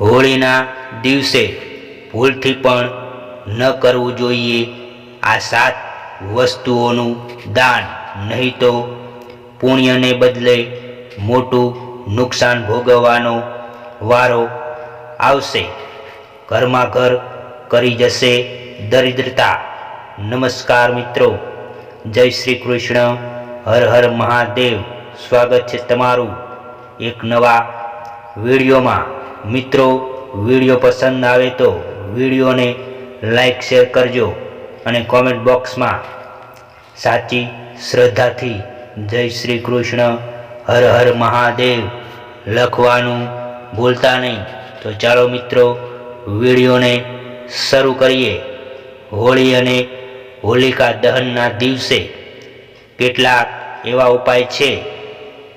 હોળીના દિવસે ભૂલથી પણ ન કરવું જોઈએ. આ સાત વસ્તુઓનું દાન, નહીં તો પુણ્યને બદલે મોટું નુકસાન ભોગવવાનો વારો આવશે. ઘરમાં ઘર કરી જશે દરિદ્રતા. નમસ્કાર મિત્રો, જય શ્રી કૃષ્ણ. હર હર મહાદેવ. સ્વાગત છે તમારું એક નવા વિડીયોમાં. મિત્રો, વીડિયો પસંદ આવે તો વિડીયોને લાઈક, શેર કરજો અને કોમેન્ટ બોક્સમાં સાચી શ્રદ્ધાથી જય શ્રી કૃષ્ણ, હર હર મહાદેવ લખવાનું ભૂલતા નહીં. તો ચાલો મિત્રો, વિડીયોને શરૂ કરીએ. હોળી અને હોલિકા દહનના દિવસે કેટલાક એવા ઉપાય છે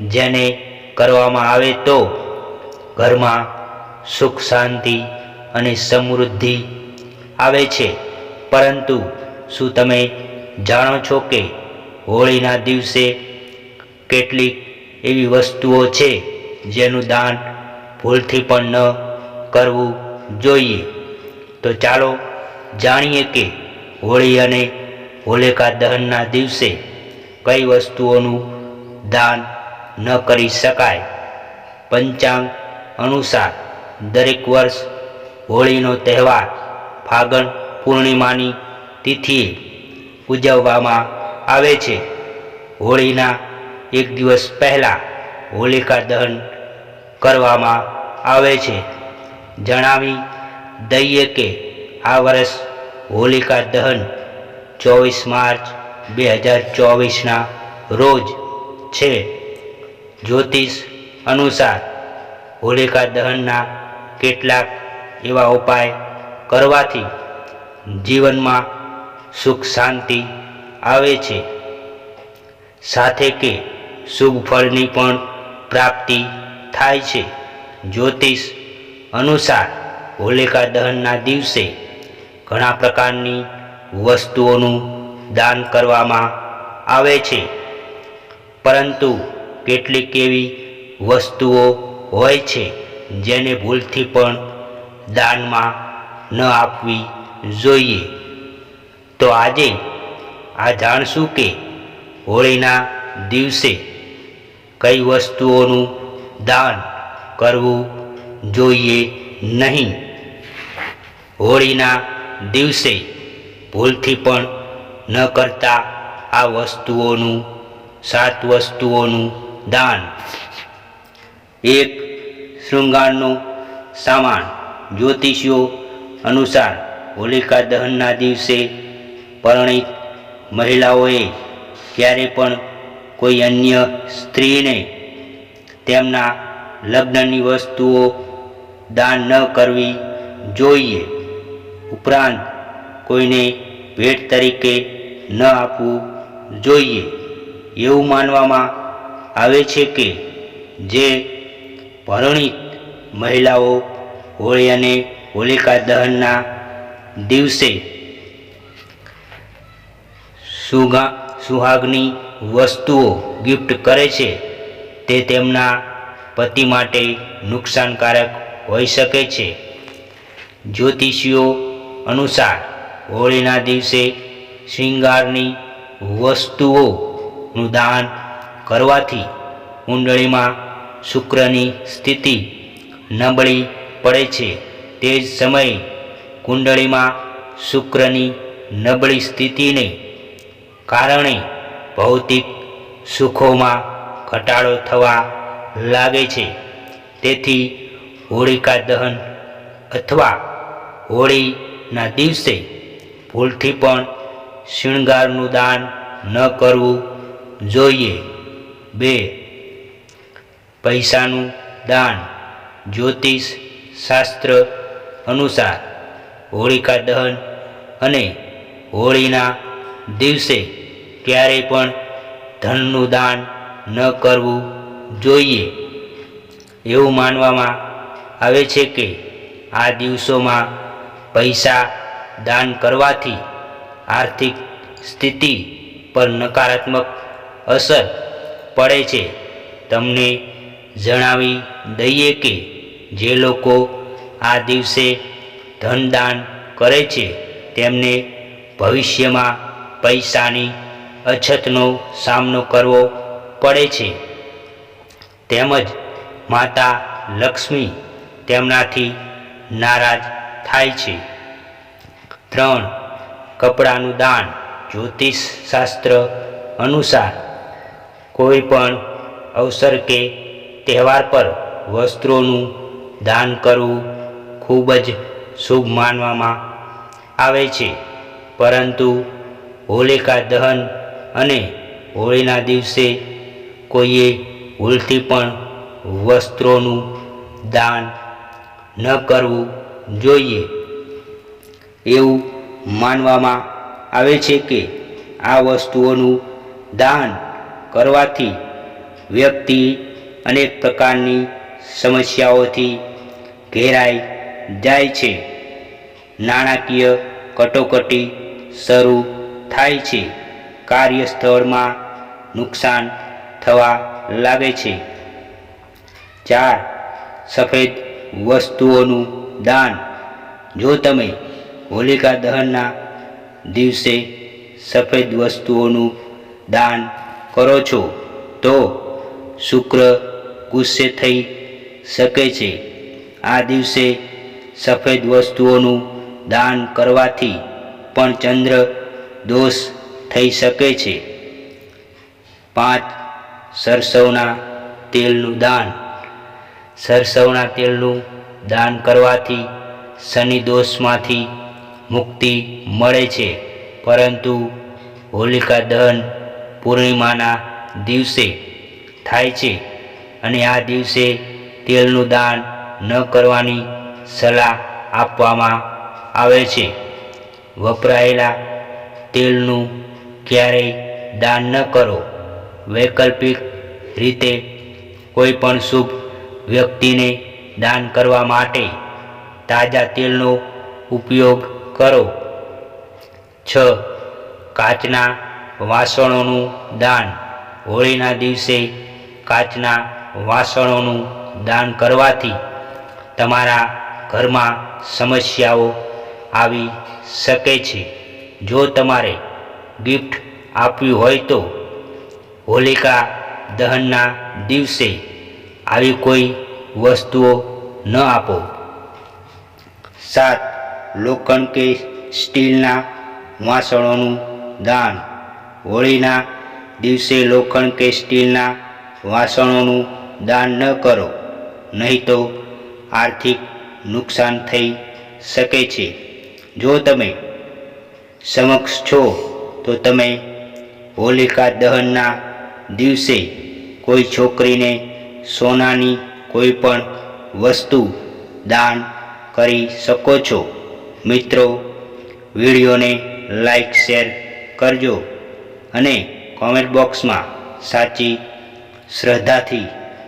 જેને કરવામાં આવે તો ઘરમાં સુખ, શાંતિ અને સમૃદ્ધિ આવે છે. પરંતુ શું તમે જાણો છો કે હોળીના દિવસે કેટલીક એવી વસ્તુઓ છે જેનું દાન ભૂલથી પણ ન કરવું જોઈએ? તો ચાલો જાણીએ કે હોળી અને હોલિકા દહનના દિવસે કઈ વસ્તુઓનું દાન ન કરી શકાય. પંચાંગ અનુસાર દરેક વર્ષ હોળીનો તહેવાર ફાગણ પૂર્ણિમાની તિથિએ ઉજવવામાં આવે છે. હોળીના એક દિવસ પહેલાં હોલિકા દહન કરવામાં આવે છે. જણાવી દઈએ કે આ વર્ષ હોલિકા દહન ચોવીસ માર્ચ બે હજાર ચોવીસના રોજ છે. જ્યોતિષ અનુસાર હોલિકા દહનના કેટલાક એવા ઉપાય કરવાથી જીવનમાં સુખ શાંતિ આવે છે. સાથે કે શુભ ફળની પણ પ્રાપ્તિ થાય છે. જ્યોતિષ અનુસાર હોલિકા દહનના દિવસે ઘણા પ્રકારની વસ્તુઓનું દાન કરવામાં આવે છે. પરંતુ કેટલીક એવી વસ્તુઓ હોય છે જેને ભૂલથી પણ દાનમાં ન આપવી જોઈએ. તો આજે આ જાણશું કે હોળીના દિવસે કઈ વસ્તુઓનું દાન કરવું જોઈએ નહીં. હોળીના દિવસે ભૂલથી પણ ન કરતા આ વસ્તુઓનું, સાત વસ્તુઓનું દાન. એક શૃંગારનું સામાન જ્યોતિષીઓ અનુસાર હોલિકા દહનના દિવસે પરણિત મહિલાઓએ ક્યારે પણ કોઈ અન્ય સ્ત્રીને તેમના લગ્નની વસ્તુઓ દાન ન કરવી જોઈએ. ઉપરાંત કોઈને ભેટ તરીકે ન આપવું જોઈએ. એવું માનવામાં આવે છે કે જે પરણિત મહિલાઓ હોળી અને હોલિકા દહનના દિવસે સુગા સુહાગની વસ્તુઓ ગિફ્ટ કરે છે. તે તેમના પતિ માટે નુકસાનકારક હોઈ શકે છે. જ્યોતિષીઓ અનુસાર હોળીના દિવસે શૃંગારની વસ્તુઓનું દાન કરવાથી કુંડળીમાં શુક્રની સ્થિતિ નબળી પડે છે. તે જ સમયે કુંડળીમાં શુક્રની નબળી સ્થિતિને કારણે ભૌતિક સુખોમાં ઘટાડો થવા લાગે છે. તેથી હોળિકા દહન અથવા હોળીના દિવસે ભૂલથી પણ શૃંગારનું દાન ન કરવું જોઈએ. બે પૈસાનું દાન, જ્યોતિષ શાસ્ત્ર અનુસાર હોળિકા દહન અને હોળીના દિવસે ક્યારેય પણ ધનનું દાન ન કરવું જોઈએ. એવું માનવામાં આવે છે કે આ દિવસોમાં પૈસા દાન કરવાથી આર્થિક સ્થિતિ પર નકારાત્મક અસર પડે છે. તમને જણાવી દઈએ કે જે લોકો આ દિવસે ધનદાન કરે છે, તેમને ભવિષ્યમાં પૈસાની અછતનો સામનો કરવો પડે છે. તેમજ માતા લક્ષ્મી તેમનાથી નારાજ થાય છે. ત્રણ, કપડાનું દાન જ્યોતિષ શાસ્ત્ર અનુસાર કોઈ પણ અવસર કે તહેવાર પર વસ્ત્રોનું દાન કરવું ખૂબ જ શુભ માનવામાં આવે છે. પરંતુ હોલિકા દહન અને હોળીના દિવસે કોઈએ ભૂલથી પણ વસ્ત્રોનું દાન ન કરવું જોઈએ. એવું માનવામાં આવે છે કે આ વસ્તુઓનું દાન કરવાથી વ્યક્તિ અનેક પ્રકારની સમસ્યાઓથી ઘેરાઈ જાય છે. નાણાકીય કટોકટી શરૂ થાય છે. કાર્યસ્થળમાં નુકસાન થવા લાગે છે. ચાર, સફેદ વસ્તુઓનું દાન. જો તમે હોલિકા દહનના દિવસે સફેદ વસ્તુઓનું દાન કરો છો, તો શુક્ર ગુસ્સે થઈ શકે છે. આ દિવસે સફેદ વસ્તુઓનું દાન કરવાથી પણ ચંદ્ર દોષ થઈ શકે છે. પાંચ, સરસવના તેલનું દાન. સરસવના તેલનું દાન કરવાથી શનિ દોષમાંથી મુક્તિ મળે છે. પરંતુ હોલિકા દહન પૂર્ણિમાના દિવસે થાય છે. અને આ દિવસે તેલનું દાન ન કરવાની સલાહ આપવામાં આવે છે. વપરાયેલા તેલનું ક્યારેય દાન ન કરો. વૈકલ્પિક રીતે કોઈ પણ શુભ વ્યક્તિને દાન કરવા માટે તાજા તેલનો ઉપયોગ કરો. છ. કાચના વાસણોનું દાન. હોળીના દિવસે કાચના વાસણોનું દાન કરવાથી તમારા ઘરમાં સમસ્યાઓ આવી શકે છે. જો તમારે ગિફ્ટ આપવી હોય તો હોલિકા દહનના દિવસે આવી કોઈ વસ્તુઓ ન આપો. સાત, લોખંડ કે સ્ટીલના વાસણોનું દાન. હોળીના દિવસે લોખંડ કે સ્ટીલના વાસણોનું દાન ન કરો. નહીં તો આર્થિક નુકસાન થઈ શકે છે. જો તમે સમક્ષ છો, તો તમે હોલિકા દહનના દિવસે કોઈ છોકરીને સોનાની કોઈ પણ વસ્તુ દાન કરી શકો છો. મિત્રો, વિડીયોને લાઈક, શેર કરજો અને કોમેન્ટ બોક્સમાં સાચી શ્રદ્ધાથી